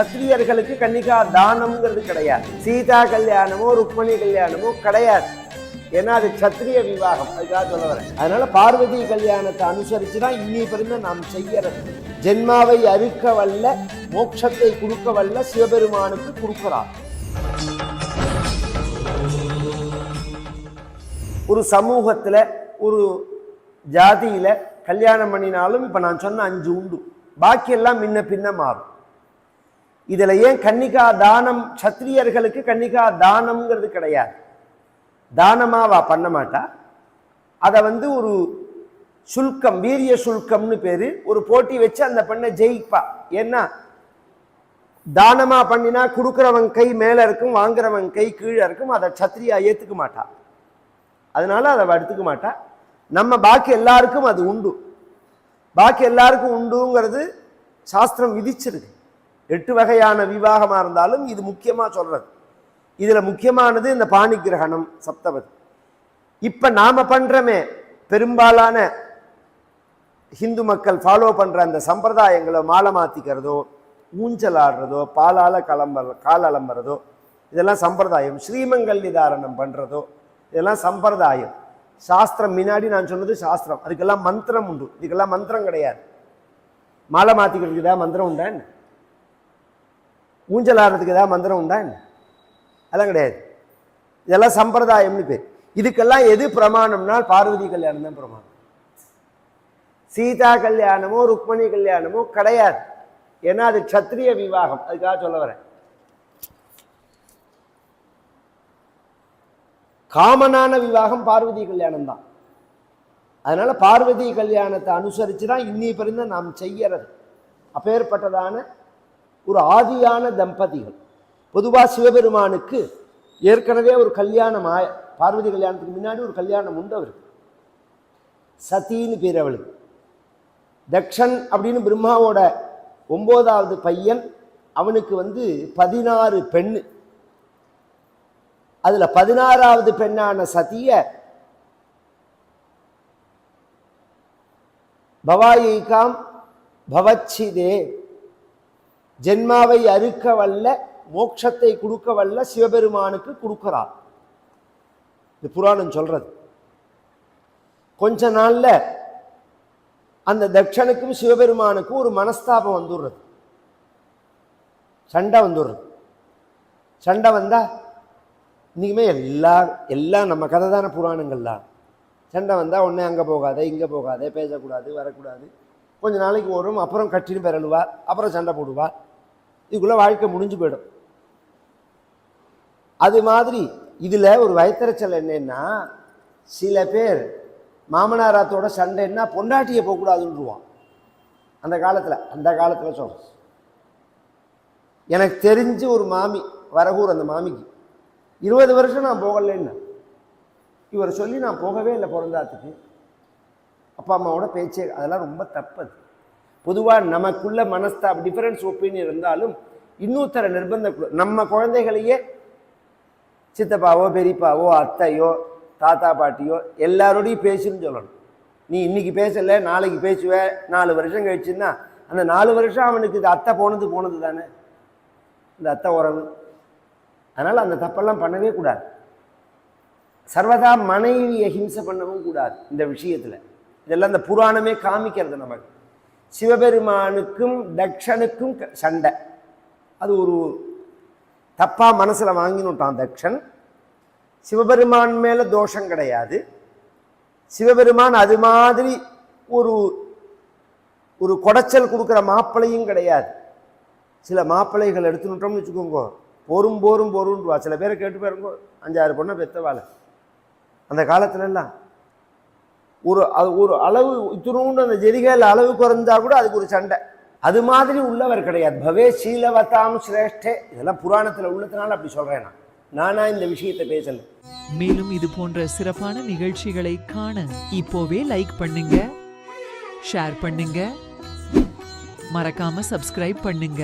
சத்திரியர்களுக்கு கன்னிகா தானம்ங்கிறது கிடையாது. சீதா கல்யாணமோ ருக்மணி கல்யாணமோ கிடையாது. ஏன்னா அது சத்திரிய விவாகம். அதுக்காக சொல்ல வரேன். அதனால பார்வதி கல்யாணத்தை அனுசரித்து தான் இன்னி பிறந்த நாம் செய்யறது. ஜென்மாவை அறுக்க வல்ல மோட்சத்தை கொடுக்க வல்ல சிவபெருமானுக்கு கொடுக்கிறார். ஒரு சமூகத்தில் ஒரு ஜாதியில் கல்யாணம் பண்ணினாலும் இப்போ நான் சொன்ன அஞ்சு உண்டு. பாக்கியெல்லாம் முன்ன பின்ன மாறும். இதில் ஏன் கன்னிகா தானம் சத்திரியர்களுக்கு கன்னிகா தானம்ங்கிறது கிடையாது. தானமாவா பண்ண மாட்டா? அதை வந்து ஒரு சுல்கம் வீரிய சுல்கம்னு பேர் ஒரு போட்டி வச்சு அந்த பெண்ணை ஜெயிப்பா. ஏன்னா தானமாக பண்ணினா கொடுக்குறவன் கை மேலே இருக்கும் வாங்குறவன் கை கீழே இருக்கும் அதை சத்திரியா ஏற்றுக்க மாட்டா. அதனால அதை எடுத்துக்க மாட்டா. நம்ம பாக்கி எல்லாருக்கும் அது உண்டு. பாக்கி எல்லாருக்கும் உண்டுங்கிறது சாஸ்திரம் விதிச்சிருக்கு. எட்டு வகையான விவாகமாக இருந்தாலும் இது முக்கியமாக சொல்கிறது இதில் முக்கியமானது இந்த பாணி கிரகணம் சப்தபதி. இப்போ நாம் பண்ணுறமே பெரும்பாலான ஹிந்து மக்கள் ஃபாலோ பண்ணுற அந்த சம்பிரதாயங்களை மாலை மாற்றிக்கிறதோ ஊஞ்சல் ஆடுறதோ பாலால் கிளம்புற கால் அலம்புறதோ இதெல்லாம் சம்பிரதாயம். ஸ்ரீமங்கல் நிதாரணம் பண்ணுறதோ இதெல்லாம் சம்பிரதாயம். சாஸ்திரம் முன்னாடி நான் சொன்னது சாஸ்திரம். அதுக்கெல்லாம் மந்திரம் உண்டு. இதுக்கெல்லாம் மந்திரம் கிடையாது. மாலை மாற்றிக்கிறதுக்கு ஏதாவது மந்திரம் உண்டா என்ன? ஊஞ்சல் ஆடுறதுக்கு ஏதாவது மந்திரம் உண்டா என்ன? அதெல்லாம் கிடையாது. இதெல்லாம் சம்பிரதாயம்னு பேர். இதுக்கெல்லாம் எது பிரமாணம்னா பார்வதி கல்யாணம் தான் பிரமாணம். சீதா கல்யாணமோ ருக்மணி கல்யாணமோ கிடையாது. ஏன்னா அது க்ஷத்ரிய விவாகம். அதுக்காக சொல்ல வரேன். காமனான விவாகம் பார்வதி கல்யாணம் தான். அதனால பார்வதி கல்யாணத்தை அனுசரித்து தான் இன்னி பிறந்த நாம் செய்யறது. அப்பேற்பட்டதான ஒரு ஆதியான தம்பதிகள். பொதுவாக சிவபெருமானுக்கு ஏற்கனவே ஒரு கல்யாணம் ஆய பார்வதி கல்யாணத்துக்கு முன்னாடி ஒரு கல்யாணம் உண்டு அவருக்கு. சதின்னு பேர் அவளுக்கு. தக்ஷன் அப்படின்னு பிரம்மாவோட ஒன்பதாவது பையன் அவனுக்கு வந்து பதினாறு பெண் அதுல பதினாறாவது பெண்ணான சதிய பவாயிகாம் பவச்சிதே ஜென்மாவை அறுக்க வல்ல மோட்சத்தை கொடுக்க வல்ல சிவபெருமானுக்கு கொடுக்கிறார். இது புராணம் சொல்றது. கொஞ்ச நாள்ல அந்த தட்சனுக்கும் சிவபெருமானுக்கும் ஒரு மனஸ்தாபம் வந்துடுறது. சண்டை வந்துடுறது. சண்டை வந்தா இன்றைக்குமே எல்லா எல்லாம் நம்ம கதை தானே புராணங்கள்லாம். சண்டை வந்தால் உடனே அங்கே போகாத இங்கே போகாத பேசக்கூடாது வரக்கூடாது. கொஞ்ச நாளைக்கு வரும் அப்புறம் கட்டின்னு பெறலுவார் அப்புறம் சண்டை போடுவா இதுக்குள்ளே வாழ்க்கை முடிஞ்சு போயிடும். அது மாதிரி இதில் ஒரு வயத்தறிச்சல் என்னன்னா சில பேர் மாமனாராத்தோட சண்டைன்னா பொண்டாட்டியை போகக்கூடாதுன்றுவான் அந்த காலத்தில் அந்த காலத்தில் சொல்கிறேன் எனக்கு தெரிஞ்சு ஒரு மாமி வரகூர் அந்த மாமிக்கு. இருபது வருஷம் நான் போகலைன்னு. இவர் சொல்லி நான் போகவே இல்லை பிறந்தாத்துக்கு அப்பா அம்மாவோட பேச்சே அதெல்லாம் ரொம்ப தப்பு அது. பொதுவாக நமக்குள்ள மனஸ்தாப் டிஃபரன்ஸ் ஒப்பீனியன் இருந்தாலும் இன்னொருத்தர நிர்பந்த நம்ம குழந்தைகளையே சித்தப்பாவோ பெரியப்பாவோ அத்தையோ தாத்தா பாட்டியோ எல்லாரோடையும் பேசுன்னு சொல்லணும். நீ இன்னைக்கு பேசலை நாளைக்கு பேசுவ நாலு வருஷம் கழிச்சுன்னா அந்த நாலு வருஷம் அவனுக்கு இது அத்தை போனது போனது தானே? இந்த அத்தை உறவு. அதனால் அந்த தப்பெல்லாம் பண்ணவே கூடாது. சர்வதா மனைவியை ஹிம்சை பண்ணவும் கூடாது இந்த விஷயத்தில். இதெல்லாம் இந்த புராணமே காமிக்கிறது நமக்கு. சிவபெருமானுக்கும் தக்ஷனுக்கும் க- சண்டை. அது ஒரு தப்பாக மனசில் வாங்கினுட்டான் தக்ஷன். சிவபெருமான் மேலே தோஷம் கிடையாது. சிவபெருமான் அது மாதிரி ஒரு ஒரு குடைச்சல் கொடுக்குற மாப்பிள்ளையும் கிடையாது. சில மாப்பிள்ளைகள் எடுத்துனுட்டோம்னு வச்சுக்கோங்க. போரும் போரும் போரும்ன்றவா. சில பேரை கேட்டு பாருங்க. அஞ்சாறு பொண்ணை பெத்தவாள் அந்த காலத்துலலாம் ஒரு அது ஒரு அளவு இத்தினூண்டு அந்த ஜெரிகையில் அளவு குறைஞ்சா கூட அதுக்கு ஒரு சண்டை. அது மாதிரி உள்ளவர் கிடையாது. பவே சீலவத்தாம் சிரேஷ்டே. இதெல்லாம் புராணத்தில் உள்ளதுனால அப்படி சொல்கிறேன் நான். நானா இந்த விஷயத்தை பேசல. மேலும் இது போன்ற சிறப்பான நிகழ்ச்சிகளை காண இப்போவே லைக் பண்ணுங்க ஷேர் பண்ணுங்க மறக்காம சப்ஸ்கிரைப் பண்ணுங்க.